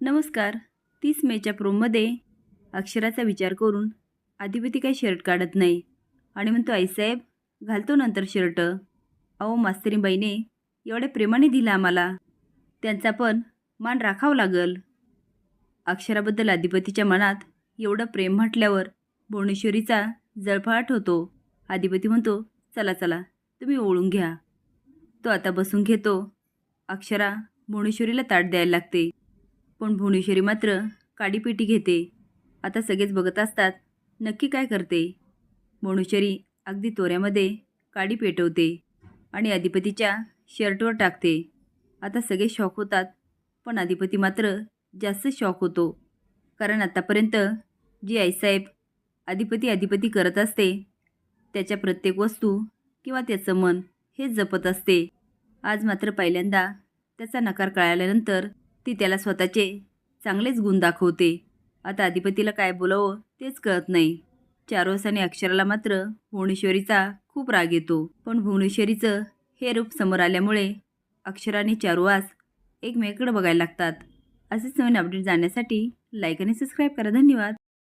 नमस्कार. तीस मेच्या प्रोममध्ये अक्षराचा विचार करून अधिपती काही शर्ट काढत नाही. आणि म्हणतो आईसाहेब घालतो नंतर शर्ट. अहो मास्तरीबाईने एवढ्या प्रेमाने दिला आम्हाला. त्यांचा पण मान राखावं लागल. अक्षराबद्दल अधिपतीच्या मनात एवढं प्रेम म्हटल्यावर भुवनेश्वरीचा जळफळाट होतो. अधिपती म्हणतो चला चला तुम्ही ओळून घ्या. तो आता बसून घेतो. अक्षरा भुवनेश्वरीला ताट द्यायला लागते. पण भुवनेश्वरी मात्र काडीपेटी घेते. आता सगळेच बघत असतात नक्की काय करते? भुवनेश्वरी अगदी तोऱ्यामध्ये काडी पेटवते आणि अधिपतीच्या शर्टवर टाकते. आता सगळे शॉक होतात पण अधिपती मात्र जास्त शॉक होतो. कारण आतापर्यंत जी आईसाहेब अधिपती अधिपती करत असते त्याच्या प्रत्येक वस्तू किंवा त्याचं मन हेच जपत असते. आज मात्र पहिल्यांदा त्याचा नकार कळाल्यानंतर ती त्याला स्वतःचे चांगलेच गुण दाखवते. आता अधिपतीला काय बोलावं तेच कळत नाही. चारोसाने अक्षराला मात्र भुवनेश्वरीचा खूप राग येतो. पण भुवनेश्वरीचं हे रूप समोर आल्यामुळे अक्षरा आणि चारुवास एकमेकाकडे बघायला लागतात. असेच नवीन अपडेट जाण्यासाठी लाईक आणि सबस्क्राईब करा. धन्यवाद.